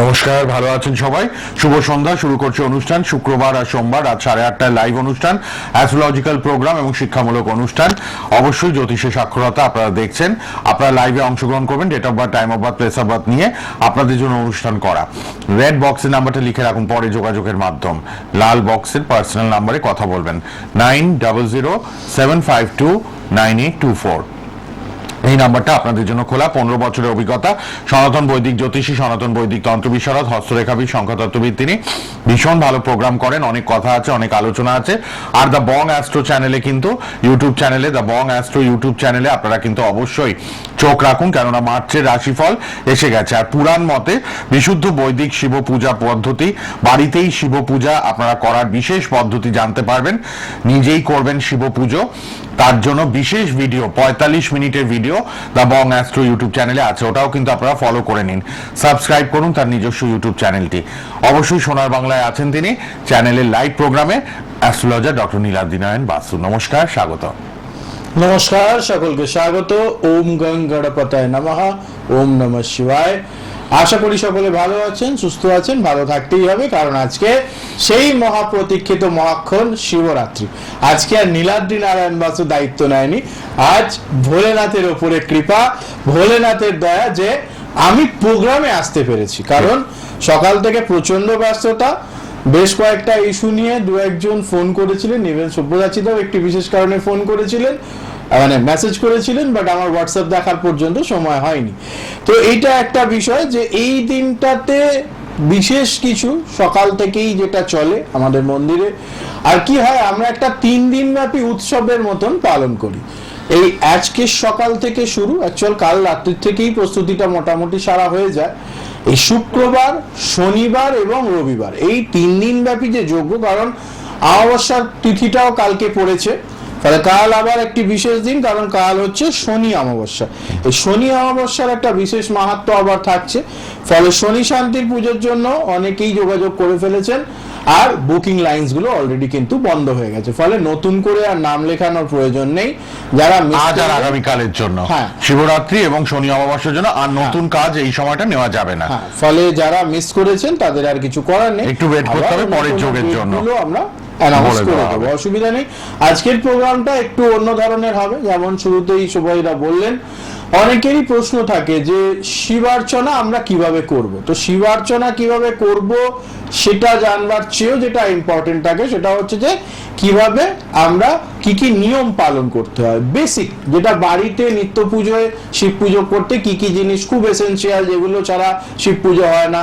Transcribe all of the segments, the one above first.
নমস্কার, ভালো আছেন সবাই? শুভ সন্ধ্যা, শুরু করছে অনুষ্ঠান। শুক্রবার আর সোমবার রাত সাড়ে আটটায় লাইভ অনুষ্ঠান অ্যাস্ট্রোলজিক্যাল প্রোগ্রাম এবং শিক্ষামূলক অনুষ্ঠান। অবশ্যই জ্যোতিষে সাক্ষরতা আপনারা দেখছেন। আপনারা লাইভে অংশগ্রহণ করবেন date of birth time of birth place of birth নিয়ে আপনাদের জন্য অনুষ্ঠান করা। রেড বক্সের নাম্বারটা লিখে রাখুন, পরে যোগাযোগের মাধ্যম। লাল বক্সের পার্সোনাল নাম্বারে কথা বলবেন। Nine double zero seven five two nine eight two four এই নাম্বারটা আপনাদের জন্য খোলা। পনেরো বছরের অভিজ্ঞতা। সনাতন বৈদিক জ্যোতিষী, সনাতন বৈদিক তন্ত্র বিশারদ, হস্তরেখাবিদ সংখ্যাতত্ত্ববিদ তিনি। ভীষণ ভালো প্রোগ্রাম করেন, অনেক কথা আছে, অনেক আলোচনা আছে। আর দ্য বং অ্যাস্ট্রো চ্যানেলে কিন্তু ইউটিউব চ্যানেলে দ্য বং অ্যাস্ট্রো ইউটিউব চ্যানেলে আপনারা কিন্তু অবশ্যই চোখ রাখুন, কেননা মার্চের রাশিফল এসে গেছে। আর পুরাণ মতে, বিশুদ্ধ বৈদিক শিব পূজা পদ্ধতি, বাড়িতেই শিব পূজা আপনারা করার বিশেষ পদ্ধতি জানতে পারবেন। নিজেই করবেন শিব পুজো। তার জন্য বিশেষ ভিডিও পঁয়তাল্লিশ মিনিটের video the Bong Astro YouTube চ্যানেলে আছে। ওটাও কিন্তু আপনারা ফলো করে নিন। সাবস্ক্রাইব করুন তার নিজস্ব ইউটিউব চ্যানেলটি অবশ্যই সোনার বাংলায় আছেন তিনি চ্যানেলের লাইভ প্রোগ্রামে অ্যাস্ট্রোলজার ডক্টর নীলাদ্রি নারায়ণ বাসু নমস্কার, স্বাগত। নমস্কার, সকলকে স্বাগত। ওম গং গণপতায় নমঃ, ওম নমঃ শিবায়। আশা করি সকলে ভালো আছেন, সুস্থ আছেন, ভালো থাকতেই হবে, কারণ আজকে সেই মহাপ্রতীক্ষিত মহাক্ষণ শিবরাত্রি। আজকে আর নীলাদ্রি নারায়ণ বাসু দায়িত্ব নেয়নি। আজ ভোলেনাথের ওপরে কৃপা, ভোলেনাথের দয়া যে আমি প্রোগ্রামে আসতে পেরেছি। কারণ সকাল থেকে প্রচণ্ড ব্যস্ততা, বেশ কয়েকটা ইস্যু নিয়ে দু একজন ফোন করেছিলেন, ইভেন সব্যসাচীদাও একটি বিশেষ কারণে ফোন করেছিলেন। মানে মেসেজ করেছিলেন বাট আমার হোয়াটসঅ্যাপ দেখার পর্যন্ত সময় হয়নি। তো এইটা একটা বিষয় যে এই দিনটাতে বিশেষ কিছু সকাল থেকেই যেটা চলে আমাদের মন্দিরে। আর কি হয়, আমরা একটা তিন দিন ব্যাপী উৎসবের মতন পালন করি। এই আজকের সকাল থেকে শুরু অ্যাকচুয়াল কাল রাত্রির থেকেই প্রস্তুতিটা মোটামুটি সারা হয়ে যায়। এই শুক্রবার, শনিবার এবং রবিবার, এই তিন দিন ব্যাপী যে যোগ্য, কারণ অমাবস্যার তিথিটাও কালকে পড়েছে। ফলে কাল আবার একটি বিশেষ দিন কারণ কাল হচ্ছে শনি অমাবস্যা। এই শনি অমাবস্যার একটা বিশেষ মাহাত্ম আবার থাকছে। ফলে শনি শান্তির পুজোর জন্য অনেকেই যোগাযোগ করে ফেলেছেন আর বুকিং লাইনসগুলো অলরেডি কিন্তু বন্ধ হয়ে গেছে। ফলে নতুন করে আর নাম লেখানোর প্রয়োজন নেই। যারা আজ আর আগামীকালের জন্য। হ্যাঁ। শিবরাত্রি এবং শনি অমাবস্যার জন্য আর নতুন কাজ এই সময়টা নেওয়া যাবে না। হ্যাঁ। ফলে যারা মিস করেছেন তাদের আর কিছু করার নেই। একটু wait করতে হবে পরের যোগের জন্য। আমরা অ্যানাউন্স বলে করে দেবো হবে। অসুবিধা নেই। আজকের প্রোগ্রামটা একটু অন্য ধরনের হবে। যেমন শুরুতেই সুভাইরা বললেন অনেকেরই প্রশ্ন থাকে যে শিবার্চনা আমরা কীভাবে করব? তো শিবার্চনা কীভাবে করব সেটা জানবার চেয়েও যেটা ইম্পর্টেন্ট থাকে সেটা হচ্ছে যে কীভাবে আমরা কি কি নিয়ম পালন করতে হয়। বেসিক যেটা বাড়িতে নিত্য পুজোয় শিব পুজো করতে কি কি জিনিস খুব এসেন্সিয়াল যেগুলো ছাড়া শিব পুজো হয় না।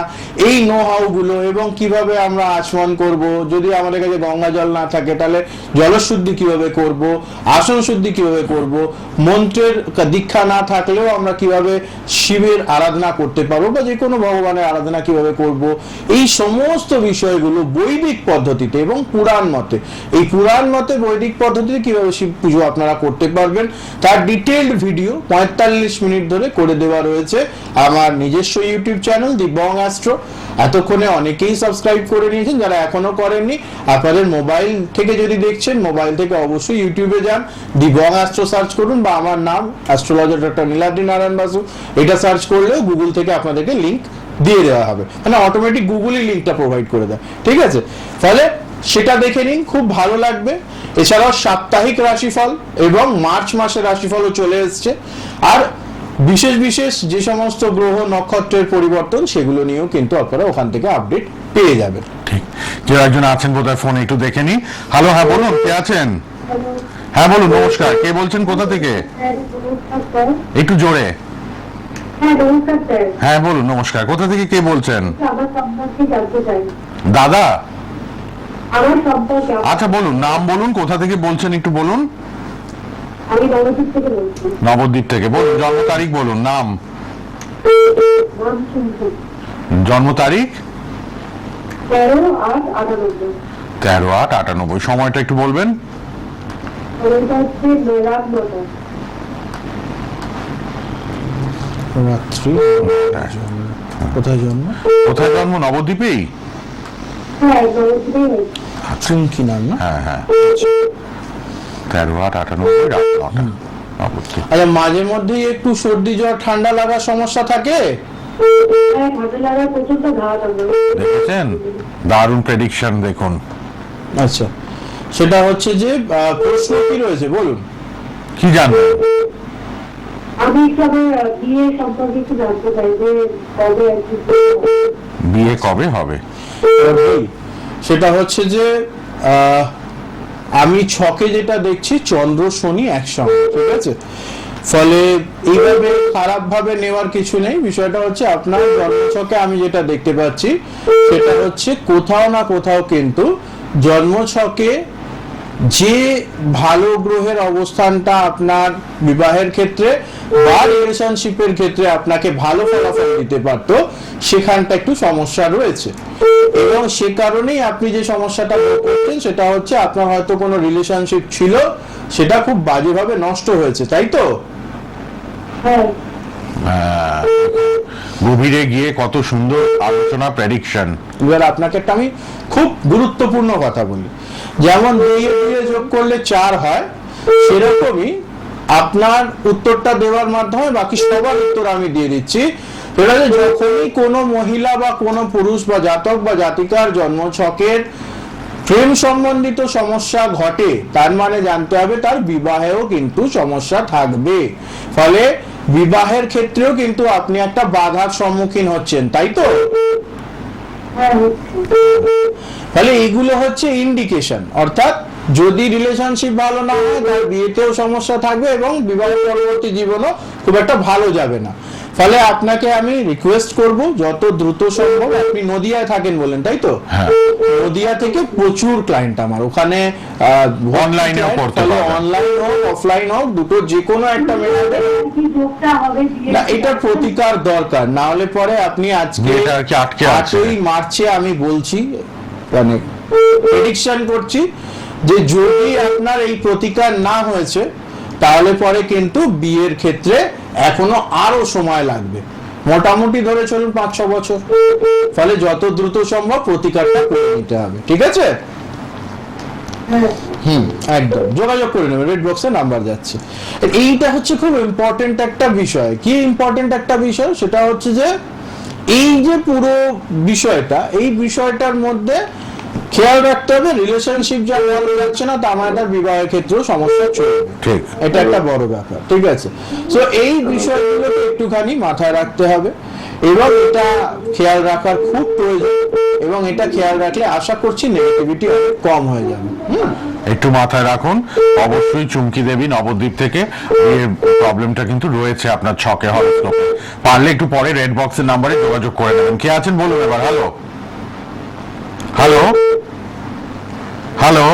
এই নো হাউগুলো এবং কীভাবে আমরা আচমন করব, যদি আমাদের কাছে গঙ্গা জল না থাকে তাহলে জলশুদ্ধি কীভাবে করব, আসন শুদ্ধি কীভাবে করব, মন্ত্রের দীক্ষা না থাকলেও আমরা কীভাবে শিবের আরাধনা করতে পারব বা যে কোনো ভগবানের আরাধনা কীভাবে করব, এই সমস্ত বিষয়গুলো বৈদিক পদ্ধতিতে এবং পুরাণ মতে। এই পুরাণ মতে বৈদিক পদ্ধতিতে কীভাবে শিব পুজো আপনারা করতে পারবেন, তার ডিটেলড ভিডিও পঁয়তাল্লিশ মিনিট ধরে করে দেওয়া রয়েছে। আমার নিজস্ব YouTube channel the Bong Astro. এতক্ষণে অনেকেই সাবস্ক্রাইব করে নিয়েছেন, যারা এখনও করেননি, আপনাদের মোবাইল থেকে যদি দেখছেন মোবাইল থেকে অবশ্যই ইউটিউবে যান দি বং অ্যাস্ট্রো সার্চ করুন, বা আমার নাম অ্যাস্ট্রোলজার ডক্টর নীলাদ্রি নারায়ণ বাসু, এটা সার্চ করলেও গুগল থেকে আপনাদেরকে লিঙ্ক দিয়ে দেওয়া হবে। মানে অটোমেটিক গুগলই লিঙ্কটা প্রোভাইড করে দেয়। ঠিক আছে? ফলে সেটা দেখে নিন, খুব ভালো লাগবে। এছাড়াও সাপ্তাহিক রাশিফল এবং মার্চ মাসের রাশিফলও চলে এসছে। আর বিশেষ বিশেষ যে সমস্ত গ্রহ নক্ষত্রের পরিবর্তন সেগুলো নিয়েও কিন্তু আপনারা ওখান থেকে আপডেট পেয়ে যাবেন। ঠিক। কেউ একজন আছেন বোধহয় ফোনে একটু দেখে নি হ্যালো হ্যাঁ বলুন কে আছেন? হ্যাঁ বলুন নমস্কার। কে বলছেন কোথা থেকে? হ্যাঁ একটু জোরে। হ্যাঁ বলুন নমস্কার। কোথা থেকে কে বলছেন? দাদা? আচ্ছা বলুন নাম বলুন কোথা থেকে বলছেন একটু বলুন। আমি নবদ্বীপ থেকে বলছি। নবদ্বীপ থেকে। বলুন জন্ম তারিখ বলুন নাম। নাম জন্ম তারিখ? তেরো আট আটানব্বই। সময়টা একটু বলবেন। রাত্রি কোথায় জন্ম? কোথায় জন্ম? নবদ্বীপেই? হ্যাঁ নবদ্বীপেই হয়েছে। চুমকি নাম না? হ্যাঁ। হ্যাঁ তেরো আট আটানব্বই রাত নটা আচ্ছা মাঝে মধ্যেই একটু সর্দি জ্বর ঠান্ডা লাগার সমস্যা থাকে? হ্যাঁ দেখেছেন? দারুণ প্রেডিকশন দেখুন। আচ্ছা সেটা হচ্ছে যে প্রশ্ন কি রয়েছে বলুন। কি জানবেন? আমি বিয়ে সম্পর্কে একটু জানতে চাই যে কবে বিয়ে কবে হবে? সেটা হচ্ছে যে আহ, আমি ছকে যেটা দেখছি, চন্দ্র, শনি একসঙ্গে, ঠিক আছে? ফলে এইভাবে খারাপ ভাবে নেওয়ার কিছু নেই। বিষয়টা হচ্ছে আপনার জন্মছকে আমি যেটা দেখতে পাচ্ছি, সেটা হচ্ছে কোথাও না কোথাও কিন্তু জন্মছকে যে ভালো গ্রহের অবস্থানটা আপনার বিবাহের ক্ষেত্রে বা রিলেশনশিপের ক্ষেত্রে আপনাকে ভালো ফলাফল দিতে পারতো, সেখানটা একটু সমস্যা রয়েছে। এবং সে কারণেই আপনি যে সমস্যাটা করছেন, সেটা হচ্ছে আপনার হয়তো কোনো রিলেশনশিপ ছিল, সেটা খুব বাজেভাবে নষ্ট হয়েছে, তাই তো? হ্যাঁ। গভীরে গিয়ে কত সুন্দর আলোচনা প্রেডিকশন এবার আপনাকে একটা আমি খুব গুরুত্বপূর্ণ কথা বলি। যেমন দুইয়ে যোগ করলে চার হয়, সেরকমই আপনার উত্তরটা দেওয়ার মাধ্যমে বাকি সবার উত্তর আমি দিয়ে দিচ্ছি। হচ্ছে যখনই কোনো মহিলা বা কোনো পুরুষ বা জাতক বা জাতিকার জন্মছকের প্রেম সম্বন্ধিত সমস্যা ঘটে, তার মানে জানতে হবে তার বিবাহেও কিন্তু সমস্যা থাকবে। ফলে বিবাহের ক্ষেত্রেও কিন্তু আপনি একটা বাধার সম্মুখীন হচ্ছেন, তাই তো? তাহলে এগুলো হচ্ছে ইন্ডিকেশন অর্থাৎ যদি রিলেশনশিপ ভালো না হয় তার বিয়েতেও সমস্যা থাকবে এবং বিবাহের পরবর্তী জীবনও খুব একটা ভালো যাবে না। ফলে আপনাকে আমি রিকোয়েস্ট করব যত দ্রুত সম্ভব আপনি নদিয়ায় থাকেন বলেন তাই তো হ্যাঁ নদিয়া থেকে প্রচুর ক্লায়েন্ট আমার ওখানে Online-এও করতে পারবেন। অনলাইন হোক অফলাইন হোক দুটো যে কোনো একটা মেথডে না এটার প্রতিকার দরকার না হলে পরে আপনি আজকে আর কি আটকে আছে। মার্চে আমি বলছি মানে প্রেডিকশন করছি যে যদি আপনার এই প্রতিকার না হয়েছে তাহলে পরে কিন্তু বিয়ের ক্ষেত্রে এখনও আরও সময় লাগবে। মোটামুটি ধরে চলুন পাঁচ, ছ বছর। ফলে যত দ্রুত সম্ভব প্রতিকারটা করে নিতে হবে, ঠিক আছে? হুম, একদম। যোগাযোগ করে নেবেন রেড বক্সে নাম্বার যাচ্ছে। এইটা হচ্ছে খুব ইম্পর্টেন্ট একটা বিষয়। কি ইম্পর্টেন্ট একটা বিষয়? সেটা হচ্ছে যে, এই যে পুরো বিষয়টা, এই বিষয়টার মধ্যে খেয়াল রাখতে হবে রিলেশনশিপ যা ভালো যাচ্ছে না তার মানে তার বিবাহের ক্ষেত্রেও সমস্যা চলবে। ঠিক। এটা একটা বড় ব্যাপার ঠিক আছে? তো এই বিষয়গুলোকে একটুখানি মাথায় রাখতে হবে। এবং এটা খেয়াল রাখার খুব প্রয়োজন এবং এটা খেয়াল রাখলে আশা করছি নেগেটিভিটি অনেক কম হয়ে যাবে। একটু মাথায় রাখুন। অবশ্যই চুমকি দেবী নবদ্বীপ থেকে এই প্রবলেমটা কিন্তু রয়েছে আপনার ছকে হরস্কোপে। পারলে একটু পরে রেড বক্সের নাম্বারে যোগাযোগ করে নেবেন। কে আছেন? বলুন এবার। হ্যালো হ্যালো হ্যালো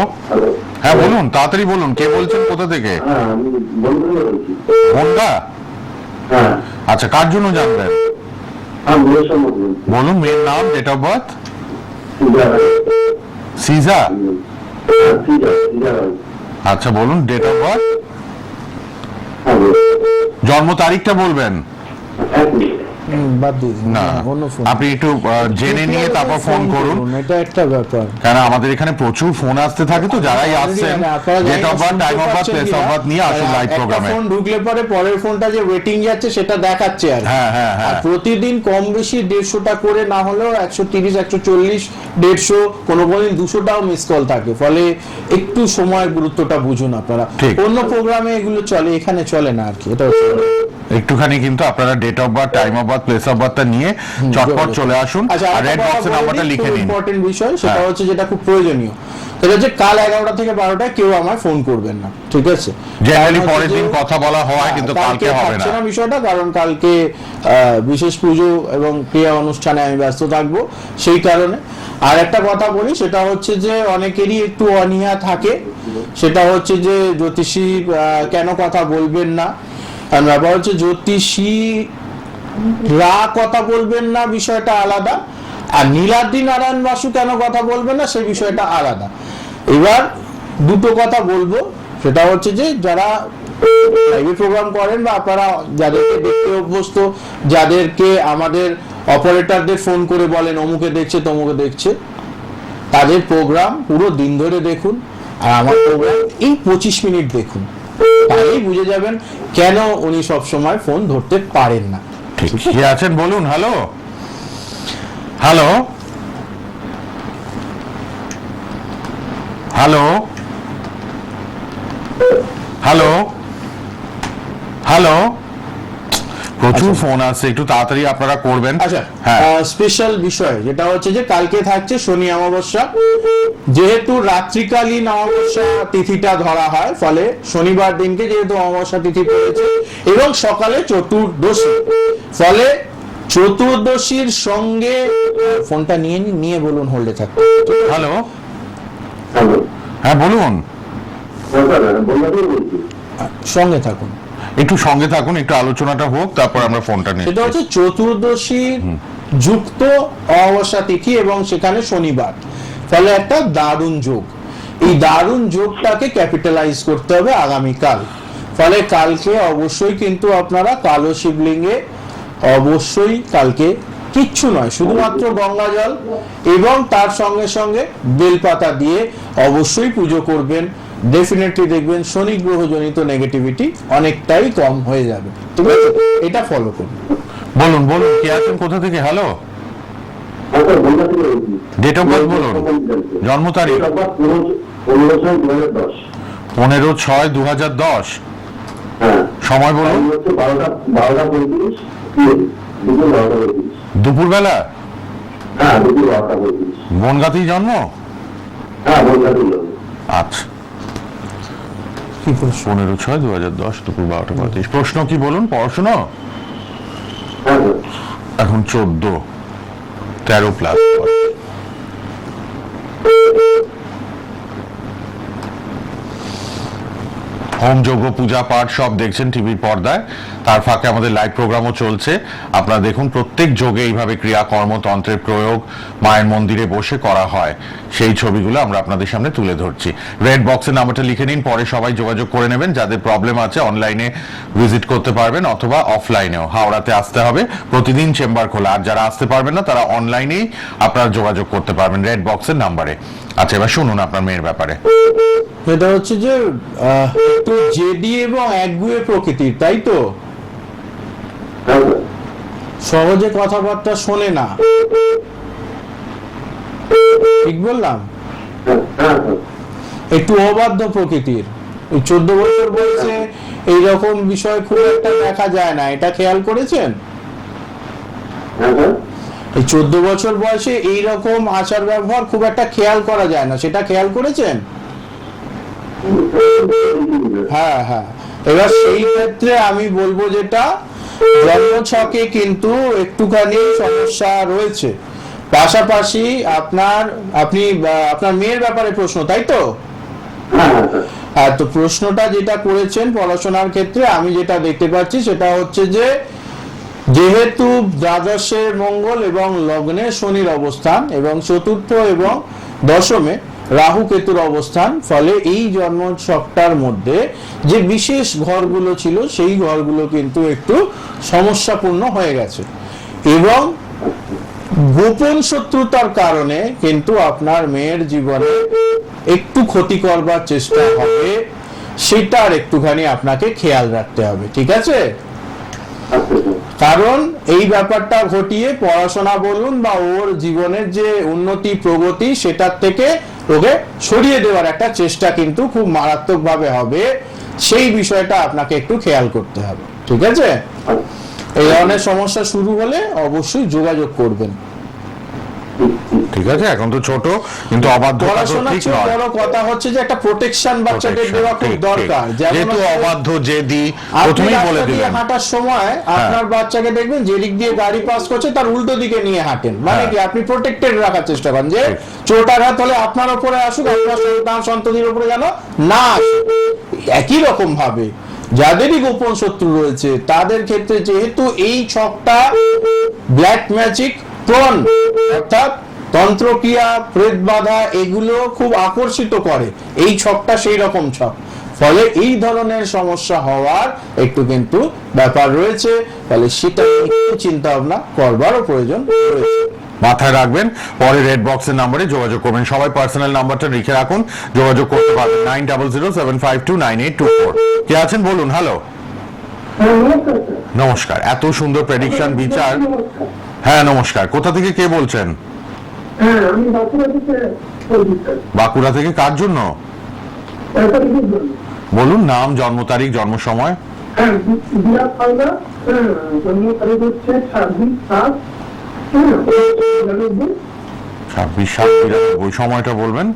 হ্যাঁ বলুন তাড়াতাড়ি বলুন কে বলছেন কোথা থেকে? হ্যাঁ হ্যাঁ। আচ্ছা কার জন্য জানবেন? হ্যাঁ বলুন মেয়ের নাম ডেট অফ বার্থ সিজা আচ্ছা বলুন ডেট অফ বার্থ জন্ম তারিখটা বলবেন? বাদ দিন। না অন্য ফোন আপনি একটু জেনে নিয়ে তারপর ফোন করুন। এটা একটা ব্যাপার। কারণ আমাদের এখানে প্রচুর ফোন আসতে থাকে তো যারাই আসছেন date of birth time of birth place of birth নিয়ে আসুন লাইভ প্রোগ্রামে ফোন ঢুকলে পরে পরের ফোনটা যে ওয়েটিং যাচ্ছে সেটা দেখাচ্ছে আর হ্যাঁ হ্যাঁ হ্যাঁ। প্রতিদিন কম বেশি দেড়শোটা করে না হলেও একশো তিরিশ একশো চল্লিশ দেড়শো কোনো কোনো দিন দুশোটাও মিস কল থাকে। ফলে একটু সময়ের গুরুত্বটা বুঝুন আপনারা। অন্য প্রোগ্রামে এগুলো চলে এখানে চলে না আর কি এটা একটুখানি কিন্তু আপনারা date of birth time of birth place of বার্থটা নিয়ে চটপট চলে আসুন। আচ্ছা আর রেড বক্সের নাম্বারটা লিখে নিন। ইম্পর্টেন্ট বিষয় সেটা হ্যাঁ। হচ্ছে যেটা খুব প্রয়োজনীয়। সেটা হচ্ছে কাল এগারোটা থেকে বারোটায় কেউ আমায় ফোন করবেন না ঠিক আছে? জেনারেলি পরের দিন কথা বলা হয় হ্যাঁ, কিন্তু কালকে হবে না। বিষয়টা কারণ কালকে বিশেষ পুজো এবং ক্রিয়া অনুষ্ঠানে আমি ব্যস্ত থাকব সেই কারণে। আর একটা কথা বলি সেটা হচ্ছে যে অনেকেরই একটু অনীহা থাকে। সেটা হচ্ছে যে জ্যোতিষী কেন কথা বলবেন না? কারণ ব্যাপার হচ্ছে জ্যোতিষী রা কথা বলবেন না, বিষয়টা আলাদা। আর নীলাদ্রি নারায়ণ বাসু কেন কথা বলবেন না সেই বিষয়টা আলাদা। এবার দুটো কথা বলব। সেটা হচ্ছে যে, যারা প্রোগ্রাম করেন বা আপনারা যাদেরকে দেখতে অভ্যস্ত, যাদেরকে আমাদের অপারেটরদের ফোন করে বলেন, অমুকে দেখছে, তমুকে দেখছে, তাদের প্রোগ্রাম পুরো দিন ধরে দেখুন। আর আমার প্রোগ্রাম এই পঁচিশ মিনিট দেখুন। তাহলেই বুঝে যাবেন কেন উনি সবসময় ফোন ধরতে পারেন না। ঠিক। কে আছেন? বলুন hello? Hello? Hello? Hello? Hello? প্রচুর ফোন আসছে একটু তাড়াতাড়ি আপনারা করবেন। আচ্ছা হ্যাঁ। স্পেশাল বিষয় যেটা হচ্ছে যে কালকে থাকছে শনি অমাবস্যা। যেহেতু রাত্রিকালীন অমাবস্যা তিথিটা ধরা হয় ফলে শনিবার দিনকে যেহেতু অমাবস্যা তিথি পড়েছে এবং সকালে চতুর্দশী। ফলে চতুর্দশীর সঙ্গে ফোনটা নিয়ে নিয়ে বলুন হোল্ডে থাকতে হ্যালো হ্যাঁ বলুন। সঙ্গে থাকুন। একটু সঙ্গে থাকুন একটু আলোচনাটা হোক তারপর আমরা ফোনটা নিই সেটা হচ্ছে চতুর্দশী যুক্ত অমাবস্যা তিথি এবং সেখানে শনিবার। ফলে একটা দারুণ যোগ। এই দারুণ যোগটাকে ক্যাপিটালাইজ করতে হবে আগামীকাল। ফলে কালকে অবশ্যই কিন্তু আপনারা কালো শিবলিঙ্গে অবশ্যই কালকে কিচ্ছু নয় শুধুমাত্র গঙ্গা জল এবং তার সঙ্গে সঙ্গে বেলপাতা দিয়ে অবশ্যই পুজো করবেন। ডেফিনেটলি দেখবেন শনি গ্রহজনিত নেগেটিভিটি অনেকটাই কম হয়ে যাবে। ঠিক আছে? এটা ফলো করুন। বলুন বলুন কে আছেন? কোথা থেকে? হ্যালো হ্যাঁ Date of birth বলুন। জন্ম তারিখ? পনেরো ছয় দু হাজার দশ পনেরো ছয় দু হাজার দশ হ্যাঁ সময় বলুন টাইম হচ্ছে বারোটা বারোটা পঁয়ত্রিশ দুপুর বারোটা পঁয়ত্রিশ দুপুরবেলা হ্যাঁ দুপুর বারোটা পঁয়ত্রিশ বনগাতেই জন্ম হ্যাঁ আচ্ছা পনেরো, ছয়, দু হাজার দশ, দুপুর বারোটা পঁয়ত্রিশ। প্রশ্ন কি বলুন? এখন চোদ্দ। তেরো প্লাস হোম যজ্ঞ পূজা পাঠ সব দেখছেন টিভির পর্দায়। তার ফাঁকে আমাদের লাইভ প্রোগ্রামও চলছে। আপনারা দেখুন, প্রত্যেক যোগে এইভাবে ক্রিয়াকর্ম তন্ত্রের প্রয়োগ মায়ের মন্দিরে বসে করা হয়। সেই ছবিগুলো আমরা আপনাদের সামনে তুলে ধরছি। রেড বক্সের নাম্বারটা লিখে নিন, পরে সবাই যোগাযোগ করে নেবেন। যাদের প্রবলেম আছে অনলাইনে ভিজিট করতে পারবেন অথবা অফলাইনেও হাওড়াতে আসতে হবে, প্রতিদিন চেম্বার খোলা। আর যারা আসতে পারবেন না, তারা অনলাইনেই আপনারা যোগাযোগ করতে পারবেন রেড বক্সের নাম্বারে আচ্ছা এবার শুনুন আপনার মেয়ের ব্যাপারে। এটা হচ্ছে যে একটু জেডি এবং একগুয়ে প্রকৃতির, তাই তো? সহজে কথাবার্তা শোনে না। ঠিক বললাম? হ্যাঁ হ্যাঁ একটু অবাধ্য প্রকৃতির। চোদ্দ বছর বয়সে এইরকম বিষয় খুব একটা দেখা যায় না। এটা খেয়াল করেছেন? হ্যাঁ এই চোদ্দ বছর বয়সে এই রকম আচার ব্যবহার খুব একটা খেয়াল করা যায় না। সেটা খেয়াল করেছেন? হ্যাঁ হ্যাঁ। এবার সেই ক্ষেত্রে আমি বলব যেটা জন্মছকে কিন্তু একটুখানি সমস্যা রয়েছে। পাশাপাশি আপনার আপনি আপনার মেয়ের ব্যাপারে প্রশ্ন তাই তো? হ্যাঁ হ্যাঁ। হ্যাঁ তো প্রশ্নটা যেটা করেছেন পড়াশোনার ক্ষেত্রে আমি যেটা দেখতে পাচ্ছি সেটা হচ্ছে যে যেহেতু দ্বাদশের মঙ্গল এবং লগ্নে শনির অবস্থান এবং চতুর্থ এবং দশমে রাহু কেতুর অবস্থান, ফলে এই জন্ম ছকটার মধ্যে যে বিশেষ ঘরগুলো ছিল, সেই ঘরগুলো কিন্তু একটু সমস্যাপূর্ণ হয়ে গেছে। এবং গোপন শত্রুতার কারণে কিন্তু আপনার মেয়ের জীবনে একটু ক্ষতি করবার চেষ্টা হবে, সেটার একটুখানি আপনাকে খেয়াল রাখতে হবে, ঠিক আছে? কারণ এই ব্যাপারটা ঘটিয়ে পড়াশোনা বলুন বা ওর জীবনের যে উন্নতি, প্রগতি, সেটার থেকে ওকে সরিয়ে দেওয়ার একটা চেষ্টা কিন্তু খুব মারাত্মক ভাবে হবে। সেই বিষয়টা আপনাকে একটু খেয়াল করতে হবে। ঠিক আছে? এই ধরনের সমস্যা শুরু হলে অবশ্যই যোগাযোগ করবেন। ঠিক আছে এখন তো ছোট কিন্তু অবাধ্যতা তো ঠিক নয়। বড় কথা হচ্ছে যে একটা প্রোটেকশন বাচ্চাদের দেওয়া খুব দরকার। যেহেতু অবাধ্য জেদি প্রথমেই বলে দিলেন। হাঁটার সময় আপনার বাচ্চাকে দেখবেন যেদিক দিয়ে গাড়ি পাস করছে তার উল্টো দিকে নিয়ে হাঁটেন। মানে হ্যাঁ। কি? আপনি প্রোটেক্টেড রাখার চেষ্টা করেন যে ঠিক। চোট আঘাত হলে আপনার উপরে আসুক আপনার সন্তান সন্ততির উপরে যেন না একই রকম ভাবে যাদেরই গোপন শত্রু রয়েছে তাদের ক্ষেত্রে যেহেতু এই ছকটা ব্ল্যাক ম্যাজিক প্রন অর্থাৎ তন্ত্রক্রিয়া প্রেত বাধা এগুলো খুব আকর্ষিত করে। এই ছকটা সেই রকম ছক। ফলে এই ধরনের সমস্যা হওয়ার একটু কিন্তু ব্যাপার রয়েছে। ফলে সেটা একটু চিন্তা ভাবনা করবারও প্রয়োজন রয়েছে। মাথায় রাখবেন পরে রেড বক্সের নাম্বারে যোগাযোগ করবেন। সবাই পার্সোনাল নাম্বারটা লিখে রাখুন যোগাযোগ করতে পারবেন। Nine double zero seven five two nine eight two four কে আছেন? বলুন হ্যালো হ্যাঁ নমস্কার এত সুন্দর প্রেডিকশন বিচার। হ্যাঁ নমস্কার। কোথা থেকে কে বলছেন? হ্যাঁ বাঁকুড়া থেকে কার জন্য? জন্য বলুন নাম জন্ম তারিখ জন্ম সময়। হ্যাঁ হ্যাঁ ছাব্বিশ সাত। হ্যাঁ বিরানব্বই, সময়টা বলবেন?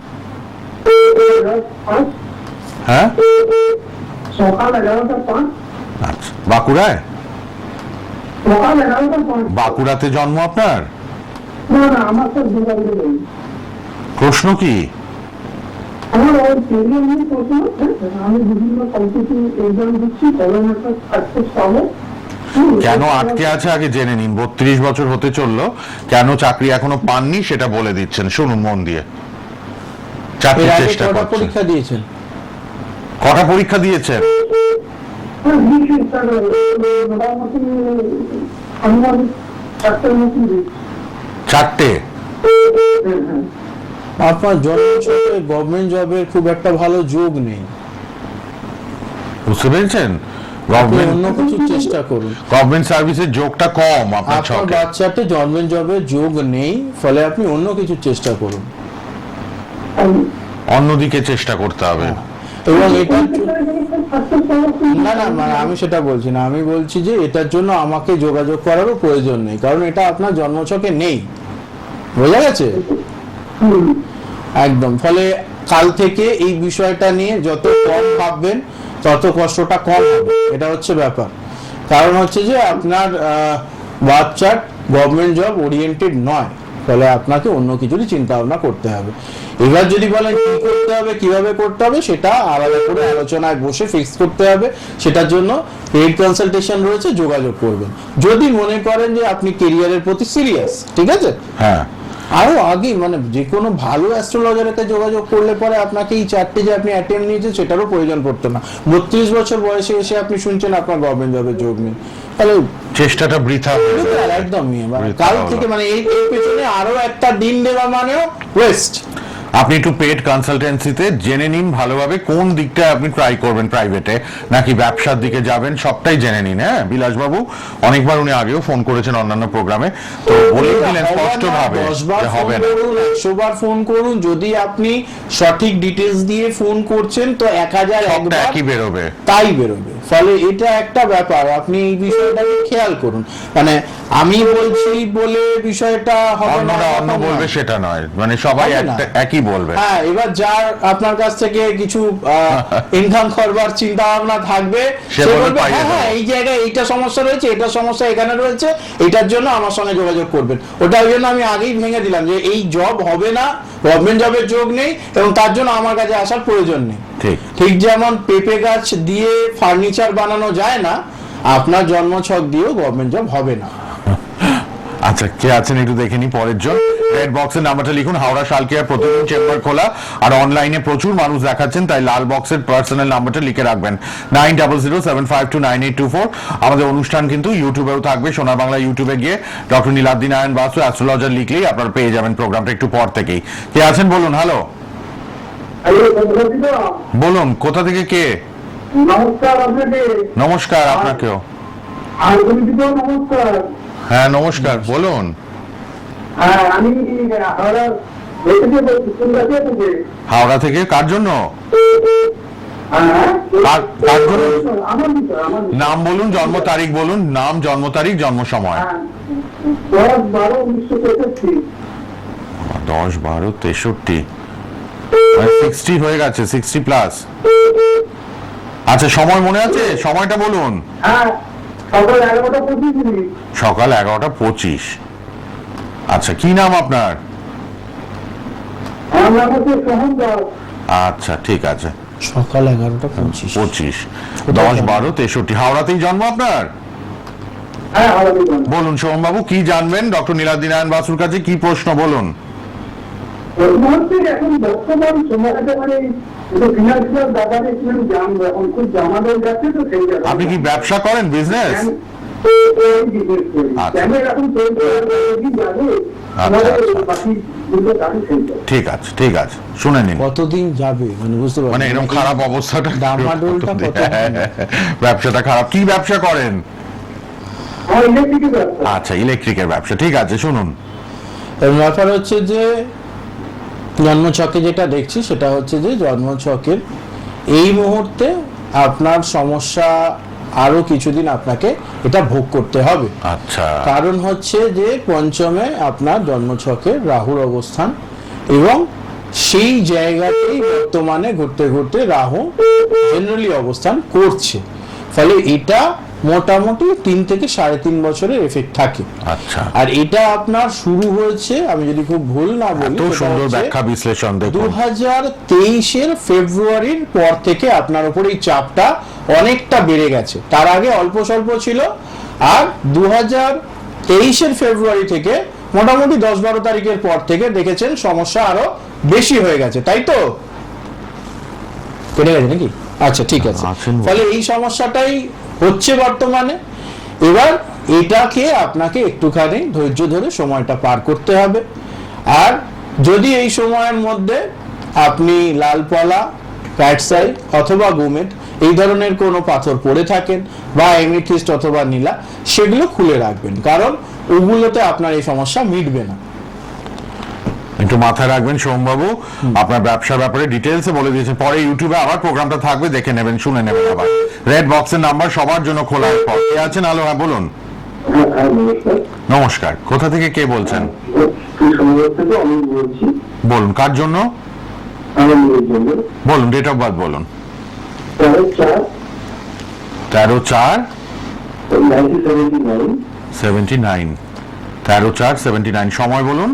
হ্যাঁ? সকাল এগারোটা পাঁচ। আচ্ছা বাঁকুড়ায়? বাঁকুড়াতে জন্ম আপনার? প্রশ্ন কি? কেন আটকে আছে? আগে জেনে নিন বত্রিশ বছর হতে চলল। কেন চাকরি এখনও পাননি সেটা বলে দিচ্ছেন শুনুন মন দিয়ে। চাকরির এর চেষ্টা করছেন। পরীক্ষা দিয়েছেন? কটা পরীক্ষা দিয়েছেন? হ্যাঁ, চারটে হ্যাঁ হ্যাঁ। আপনার জন্মছকে গভর্নমেন্ট জবের খুব একটা ভালো যোগ নেই। বুঝতে পেরেছেন? আপনি গভর্নমেন্ট অন্য কিছু চেষ্টা করুন। গভর্নমেন্ট সার্ভিসের যোগটা কম আপনার আপনার ছকে। যোগ নেই ফলে আপনি অন্য কিছু চেষ্টা করুন। অন্যদিকে চেষ্টা করতে হবে। এবং এটা না না আমি সেটা বলছি না। আমি বলছি যে এটার জন্য আমাকে যোগাযোগ করারও প্রয়োজন নেই, কারণ এটা আপনার জন্মছকে নেই। বোঝা গেছে? একদম। ফলে কাল থেকে এই বিষয়টা নিয়ে যত কম ভাববেন, তত কষ্টটা কম হবে। এটা হচ্ছে ব্যাপার। কারণ হচ্ছে যে আপনার বাচ্চার গভর্নমেন্ট জব ওরিয়েন্টেড নয়। ফলে আপনাকে অন্য কিছুরই চিন্তা ভাবনা করতে হবে। এবার যদি বলেন কি করতে হবে, কীভাবে করতে হবে, সেটা আলাদা করে আলোচনায় বসে ফিক্স করতে হবে। সেটার জন্য পেইড কনসালটেশন রয়েছে, যোগাযোগ করবেন। যদি মনে করেন যে আপনি কেরিয়ারের প্রতি সিরিয়াস ঠিক আছে? হ্যাঁ। আরও আগে মানে যে কোনো ভালো অ্যাস্ট্রোলজারেতে যোগাযোগ করলে পরে আপনাকে এই চারটে যে আপনি অ্যাটেম্প নিয়েছেন সেটারও প্রয়োজন পড়তো না। বত্রিশ বছর বয়সে এসে আপনি শুনছেন আপনার গভর্নমেন্ট জবের যোগ নেই। তাহলে চেষ্টাটা বৃথা একদমই কাল থেকে মানে এই পেছনে আরও একটা দিন দেওয়া মানেও ওয়েস্ট আপনি একটু পেড কনসালটেন্সিতে জেনে নিন ভালোভাবে কোন দিকটা আপনি ট্রাই করবেন প্রাইভেটে নাকি ব্যবসার দিকে যাবেন সবটাই জেনে নিন হ্যাঁ? বিলাসবাবু অনেকবার উনি আগেও ফোন করেছেন অন্যান্য প্রোগ্রামে তো বলেই দিলেন স্পষ্ট ভাবে যে হবে না। করুন ফোন করুন যদি আপনি সঠিক ডিটেলস দিয়ে ফোন করছেন তো এক হাজার একই বেরোবে। তাই বেরোবে। ফলে এটা একটা ব্যাপার আপনি এই বিষয়টাকে খেয়াল করুন। মানে আমি বলছি বলে বিষয়টা হবে না অন্য বলবে সেটা নয়। মানে সবাই একই বলবে। হ্যাঁ এবার যার আপনার কাছ থেকে কিছু ইনকাম করবার চিন্তা ভাবনা থাকবে সে বলবে হ্যাঁ হ্যাঁ এই জায়গায় এইটা সমস্যা রয়েছে এটা সমস্যা এখানে রয়েছে এটার জন্য আমার সঙ্গে যোগাযোগ করবেন। ওটার জন্য আমি আগেই ভেঙে দিলাম যে এই জব হবে না গভর্নমেন্ট জবের যোগ নেই এবং তার জন্য আমার কাছে আসার প্রয়োজন নেই। ঠিক। ঠিক যেমন পেঁপে গাছ দিয়ে ফার্নিচার বানানো যায় না আপনার জন্মছক দিয়েও গভর্নমেন্ট জব হবে না। আচ্ছা কে আছেন একটু দেখে নি পরের জন। রেড বক্সের নাম্বারটা লিখুন হাওড়া শালকিয়া প্রতিদিন চেম্বার খোলা আর অনলাইনে প্রচুর মানুষ দেখাচ্ছেন তাই লাল বক্সের পার্সোনাল নাম্বারটা লিখে রাখবেন। Nine double zero seven five two nine eight two four আমাদের অনুষ্ঠান কিন্তু ইউটিউবেও থাকবে সোনার বাংলা ইউটিউবে গিয়ে ডক্টর নীলাদ্রি নারায়ণ বাসু অ্যাস্ট্রোলজার লিখলেই আপনারা পেয়ে যাবেন প্রোগ্রামটা একটু পর থেকেই। কে আছেন বলুন হ্যালো বলুন কোথা থেকে কে? নমস্কার আপনাকে। নমস্কার আপনাকেও। আর নমস্কার। হ্যাঁ নমস্কার বলুন। হ্যাঁ আমি হাওড়া থেকে কার জন্য। নাম বলুন জন্ম তারিখ বলুন নাম জন্ম তারিখ জন্ম সময়। হ্যাঁ দশ বারো তেষট্টি। দশ বারো তেষট্টি। সিক্সটি হয়ে গেছে সিক্সটি প্লাস আচ্ছা সময় মনে আছে? সময়টা বলুন। হ্যাঁ সকাল এগারোটা পঁচিশ আচ্ছা কি নাম আপনার? আচ্ছা ঠিক আছে। সকাল এগারোটা পঁচিশ। পঁচিশ। দশ বারো তেষট্টি। হাওড়াতেই জন্ম আপনার? হ্যাঁ। বলুন সোমবাবু কি জানবেন? ডক্টর নীলাদ্রি নারায়ণ বাসুর কাছে কি প্রশ্ন বলুন? এখন বর্তমান সময়টা মানে হয়ে। আপনি কি ব্যবসা করেন বিজনেস আচ্ছা। আচ্ছা। কাজই সেটা ঠিক আছে ঠিক আছে। শুনে নিন। কতদিন যাবে? মানে বুঝতে পারছি মানে এরকম খারাপ অবস্থাটা ডামাডোলটা ব্যবসাটা খারাপ। কি ব্যবসা করেন? ইলেকট্রিকের আচ্ছা ইলেকট্রিকের ব্যবসা। ঠিক আছে শুনুন। ব্যাপার হচ্ছে যে জন্মছকে যেটা দেখছি সেটা হচ্ছে যে জন্মছকের এই মুহূর্তে আপনার সমস্যা আরও কিছুদিন আপনাকে এটা ভোগ করতে হবে। আচ্ছা। কারণ হচ্ছে যে পঞ্চমে আপনার জন্মছকে রাহুর অবস্থান এবং সেই জায়গাতেই বর্তমানে ঘুরতে ঘুরতে রাহু জেনারেলি অবস্থান করছে। ফলে এটা মোটামুটি তিন থেকে সাড়ে তিন বছরের এফেক্ট থাকে। আচ্ছা। আর এটা আপনার শুরু হয়েছে আমি যদি খুব ভুল না বলি সুন্দর ব্যাখ্যা বিশ্লেষণ দেখুন। হাজার তেইশের ফেব্রুয়ারির পর থেকে আপনার উপর এই চাপটা অনেকটা বেড়ে গেছে। তার আগে অল্প স্বল্প ছিল আর দু হাজার তেইশের ফেব্রুয়ারি থেকে মোটামুটি দশ বারো তারিখের পর থেকে দেখেছেন সমস্যা আরও বেশি হয়ে গেছে। তাই তো? কেটে গেছে নাকি? আচ্ছা ঠিক আছে। আছেন ফলে এই সমস্যাটাই হচ্ছে বর্তমানে। এবার এটাকে আপনাকে একটুখানি ধৈর্য ধরে সময়টা পার করতে হবে। আর যদি এই সময়ের মধ্যে আপনি লাল পলা প্যাটসাইড অথবা গুমেট এই ধরনের কোনো পাথর পড়ে থাকেন বা এমিথিস্ট অথবা নীলা, সেগুলো খুলে রাখবেন। কারণ ওগুলোতে আপনার এই সমস্যা মিটবে না। একটু মাথায় রাখবেন সোমবাবু। আপনার ব্যবসার ব্যাপারে ডিটেলসে বলে দিয়েছেন। পরে ইউটিউবে আবার প্রোগ্রামটা থাকবে দেখে নেবেন শুনে নেবেন আবার। রেড বক্সের নাম্বার সবার জন্য খোলা পর কে আছেন? আলো হ্যাঁ বলুন। নমস্কার। কোথা থেকে কে বলছেন? বলুন কার জন্য? বলুন ডেট অফ বার্থ বলুন। তেরো চার সেভেন্টি নাইন তেরো চার সেভেন্টি নাইন সময় বলুন।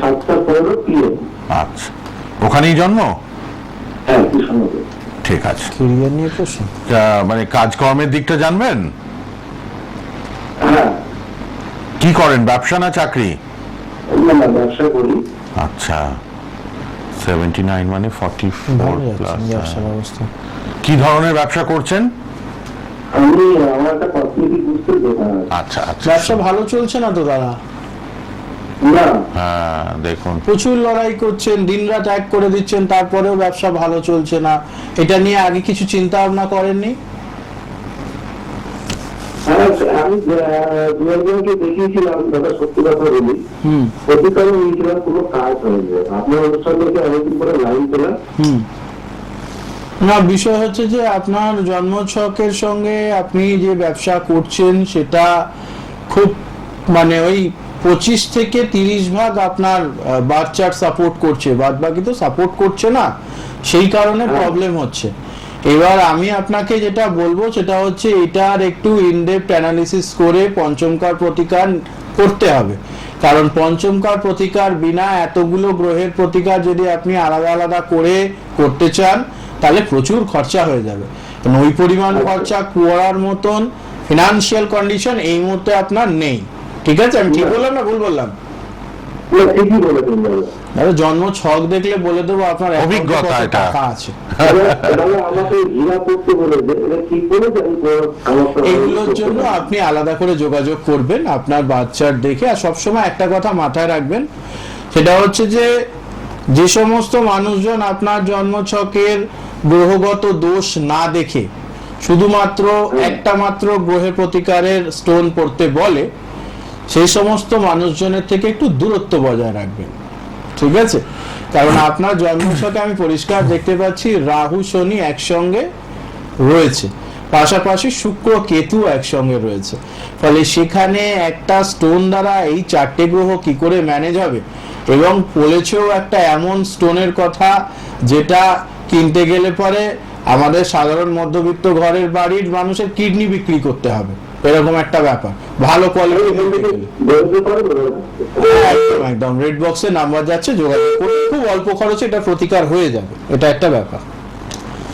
সাতটা পনেরো পিএম আচ্ছা। ওখানেই জন্ম? হ্যাঁ কৃষ্ণনগর ঠিক আছে। কেরিয়ার নিয়ে প্রশ্ন? মানে কাজকর্মের দিকটা জানবেন? হ্যাঁ। কি করেন? ব্যবসা না চাকরি? না না ব্যবসা করি। আচ্ছা। সেভেন্টি নাইন মানে ফর্টি ফোর প্লাস কি ধরনের ব্যবসা করছেন? আমি আমার একটা কসমেটিক বুঝতে আচ্ছা আচ্ছা। ব্যবসা ভালো চলছে না তো দাদা? হ্যাঁ দেখুন। প্রচুর লড়াই করছেন দিনরাত এক করে দিচ্ছেন তারপরেও ব্যবসা ভালো চলছে না। এটা নিয়ে আগে কিছু চিন্তা ভাবনা করেননি? হ্যাঁ, আমি দু একজনকে দেখিয়েছিলাম দাদা সত্যি কথা বলি। হুম। নিয়েছিলাম কোনো কাজ হয়নি। আপনার অনুষ্ঠান থেকে অনেকদিন পরে লাইন পেলাম না বিষয় হচ্ছে যে আপনার জন্মছকের সঙ্গে আপনি যে ব্যবসা করছেন সেটা খুব মানে ওই পঁচিশ থেকে তিরিশ ভাগ আপনার বাচ্চার সাপোর্ট করছে বাদ বাকি তো সাপোর্ট করছে না। সেই কারণে প্রবলেম হচ্ছে। এবার আমি আপনাকে যেটা বলব সেটা হচ্ছে এটার একটু ইনডেপথ অ্যানালিসিস করে পঞ্চমকার প্রতিকার করতে হবে। কারণ পঞ্চমকার প্রতিকার বিনা এতগুলো গ্রহের প্রতিকার যদি আপনি আলাদা আলাদা করে করতে চান তাহলে প্রচুর খরচা হয়ে যাবে। ওই পরিমাণ খরচা করার মতন ফিনান্সিয়াল কন্ডিশন এই মুহূর্তে আপনার নেই। ঠিক আছে আমি ঠিক বললাম না? ভুল বললাম। দাদা জন্ম ছক দেখলে বলে দেবো আপনার অভিজ্ঞতা এটা। আছে। এগুলোর জন্য আপনি আলাদা করে যোগাযোগ করবেন আপনার বাচ্চার দেখে। আর সবসময় একটা কথা মাথায় রাখবেন সেটা হচ্ছে যে যে সমস্ত মানুষজন আপনার জন্মছকের গ্রহগত দোষ না দেখে শুধুমাত্র একটা মাত্র গ্রহের প্রতিকারের স্টোন পড়তে বলে সেই সমস্ত মানুষজনের থেকে একটু দূরত্ব বজায় রাখবেন। ঠিক আছে? কারণ আপনার জন্মছকে আমি পরিষ্কার দেখতে পাচ্ছি, রাহু, শনি একসঙ্গে রয়েছে। পাশাপাশি শুক্র, কেতু একসঙ্গে রয়েছে। ফলে সেখানে একটা স্টোন দ্বারা এই চারটে গ্রহ কি করে ম্যানেজ হবে? এবং বলেছেও একটা এমন স্টোনের কথা যেটা কিনতে গেলে পরে আমাদের সাধারণ মধ্যবিত্ত ঘরের বাড়ির মানুষের কিডনি বিক্রি করতে হবে। এরকম একটা ব্যাপার। ভালো কোয়ালিটি একদম একদম রেড বক্সে নাম্বার যাচ্ছে যোগাযোগ করুন। খুব অল্প খরচে এটা প্রতিকার হয়ে যাবে। এটা একটা ব্যাপার।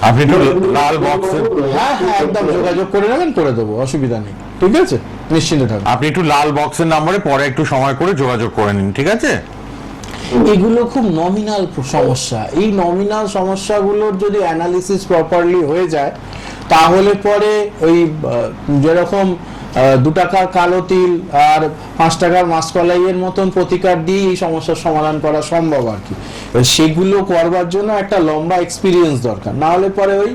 আপনি একটু লাল বক্সে হ্যাঁ হ্যাঁ একদম যোগাযোগ করে নেবেন করে দেবো অসুবিধা নেই। ঠিক আছে? নিশ্চিন্তে থাকুন। আপনি একটু লাল বক্সের নাম্বারে পরে একটু সময় করে যোগাযোগ করে নিন ঠিক আছে? এগুলো খুব নমিনাল সমস্যা। এই নমিনাল সমস্যাগুলোর যদি অ্যানালিসিস প্রপারলি হয়ে যায় তাহলে পরে ওই যেরকম দু টাকার কালো তিল আর পাঁচ টাকার মাসকলাইয়ের মতন প্রতিকার দিয়ে এই সমস্যার সমাধান করা সম্ভব আর কি। সেগুলো করবার জন্য একটা লম্বা এক্সপিরিয়েন্স দরকার। না হলে পরে ওই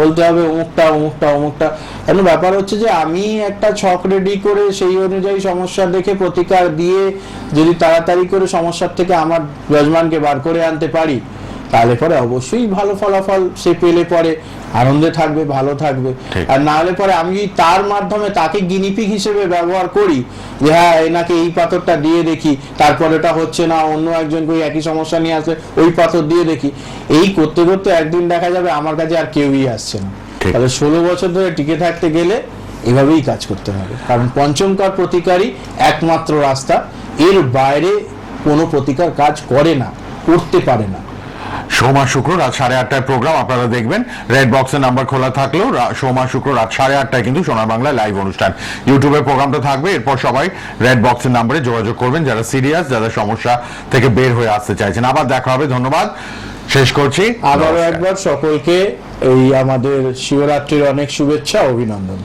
বলতে হবে অমুকটা অমুকটা অমুকটা। কেন ব্যাপার হচ্ছে যে আমি একটা ছক রেডি করে সেই অনুযায়ী সমস্যা দেখে প্রতিকার দিয়ে যদি তাড়াতাড়ি করে সমস্যার থেকে আমার যজমানকে বার করে আনতে পারি তাহলে পরে অবশ্যই ভালো ফলাফল সে পেলে পরে আনন্দে থাকবে ভালো থাকবে। আর না হলে পরে আমি যদি তার মাধ্যমে তাকে গিনিপিক হিসেবে ব্যবহার করি যে হ্যাঁ এনাকে এই পাথরটা দিয়ে দেখি তারপর এটা হচ্ছে না অন্য একজনকে ওই একই সমস্যা নিয়ে আসলে ওই পাথর দিয়ে দেখি। এই করতে করতে একদিন দেখা যাবে আমার কাছে আর কেউই আসছে না। তাহলে ষোলো বছর ধরে টিকে থাকতে গেলে এভাবেই কাজ করতে হবে। কারণ পঞ্চমকার প্রতিকারই একমাত্র রাস্তা এর বাইরে কোনো প্রতিকার কাজ করে না করতে পারে না। সোমবার শুক্র রাত সাড়ে আটটায় প্রোগ্রাম আপনারা দেখবেন। রেড বক্সের নাম্বার খোলা থাকলেও সোমা শুক্র রাত সাড়ে আটটায় কিন্তু সোনার বাংলা লাইভ অনুষ্ঠান। ইউটিউবে প্রোগ্রামটা থাকবে এরপর সবাই রেড বক্সের নাম্বারে যোগাযোগ করবেন যারা সিরিয়াস যারা সমস্যা থেকে বের হয়ে আসতে চাইছেন। আবার দেখা হবে ধন্যবাদ। শেষ করছি। আবারও একবার সকলকে এই আমাদের শিবরাত্রির অনেক শুভেচ্ছা অভিনন্দন।